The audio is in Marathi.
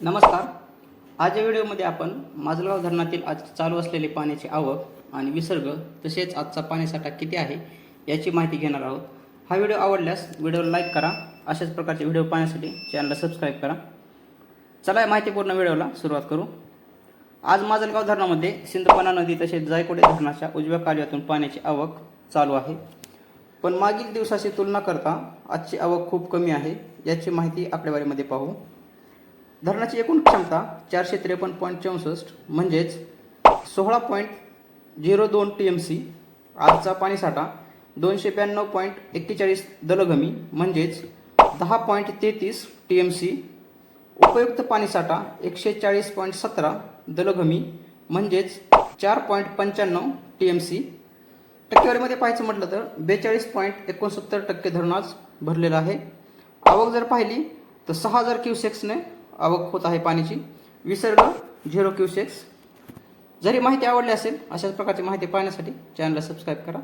नमस्कार. आज या व्हिडिओमध्ये आपण माजलगाव धरणातील आज चालू असलेली पाण्याची आवक आणि विसर्ग तसेच आजचा पाणीसाठा किती आहे याची माहिती घेणार आहोत. हा व्हिडिओ आवडल्यास व्हिडिओला लाईक करा. अशाच प्रकारचे व्हिडिओ पाहण्यासाठी चॅनलला सबस्क्राईब करा. चला या माहितीपूर्ण व्हिडिओला सुरुवात करू. आज माजलगाव धरणामध्ये सिंधपणा नदी तसेच जायकोडे धरणाच्या उजव्या कालव्यातून पाण्याची आवक चालू आहे. पण मागील दिवसाशी तुलना करता आजची आवक खूप कमी आहे याची माहिती आकडेवारीमध्ये पाहू. धरणाची एकूण क्षमता चारशे त्रेपन्न पॉईंट चौसष्ट म्हणजेच सोळा पॉईंट झिरो दोन टी एम सी आजचा पाणीसाठा दोनशे ब्याण्णव पॉईंट एक्केचाळीस दलघमी म्हणजेच दहा पॉईंट तेहतीस टी एम सी उपयुक्त पाणीसाठा एकशे चाळीस पॉईंट सतरा दलघमी म्हणजेच चार पॉईंट पंच्याण्णव टी एम सी टक्केवारीमध्ये पाहायचं म्हटलं तर बेचाळीस पॉईंट एकोणसत्तर टक्के धरण भरलेलं आहे. आवक जर पाहिली तर सहा हजार क्युसेक्सने आवक होत आहे पाण्याची विसर्ग झिरो क्युसेक्स. जरी माहिती आवडली असेल अशाच प्रकारची माहिती पाहण्यासाठी चॅनलला सबस्क्राईब करा.